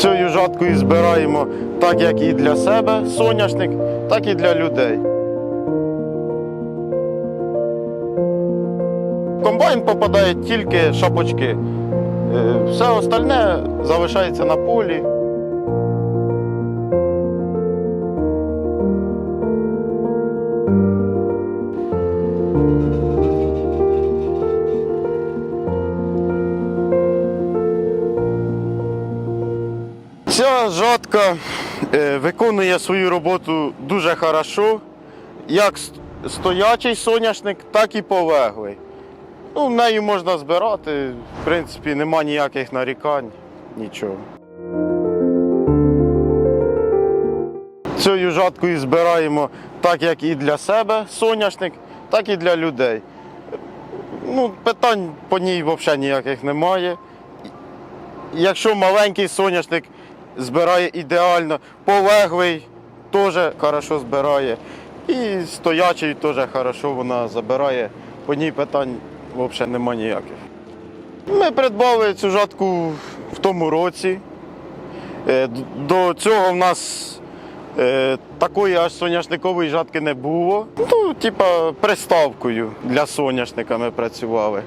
Цією і збираємо так, як і для себе соняшник, так і для людей. В комбайн попадає тільки шапочки. Е, Все остальне залишається на полі. Ця жатка е, виконує свою роботу дуже хорошо, як стоячий соняшник, так і полеглий. Ну, нею можна збирати, в принципі, нема ніяких нарікань, нічого. Цією жаткою збираємо так, як і для себе соняшник, так і для людей. Ну, питань по ній взагалі ніяких немає. Якщо маленький соняшник збирає ідеально, полеглий теж хорошо збирає. І стоячий теж хорошо вона забирає. По ній питань взагалі немає ніяких. Ми придбали цю жатку в тому році. Е, До цього в нас е, такої аж соняшникової жатки не було. Ну, типа, приставкою для соняшника ми працювали.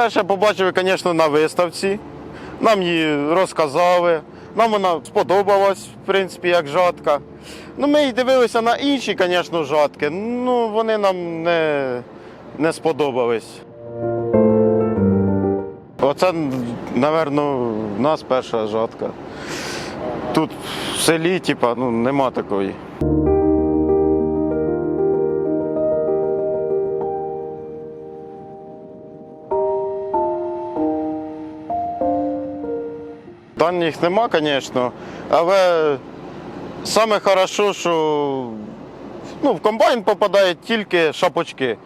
Перше побачили, звісно, на виставці. Нам її розказали. Нам вона сподобалась, в принципі, як жатка. Ну, ми й дивилися на інші, звісно, жатки. Ну, вони нам не, не сподобались. Оце, напевно, в нас перша жатка. Тут в селі, типа, ну, нема такої. Даних нема, звісно, але саме хорошо, що ну, в комбайн попадають тільки шапочки.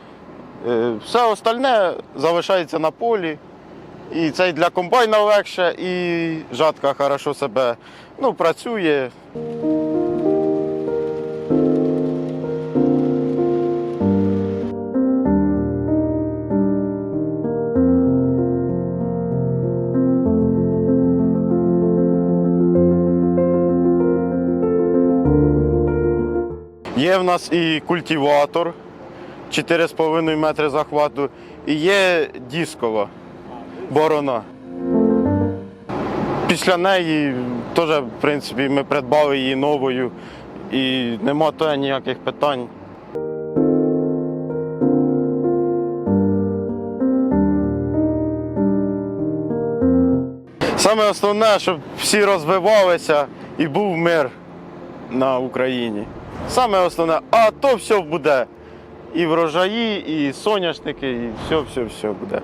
Е, Все остальне залишається на полі. І це і для комбайна легше, і жатка хорошо себе ну, працює. Є в нас і культиватор 4,5 метри захвату, і є дискова борона. Після неї теж, в принципі, ми придбали її новою і нема то ніяких питань. Саме основне, щоб всі розвивалися і був мир на Україні. Саме основне, а то все буде. І врожаї, і соняшники, і все, все, все буде.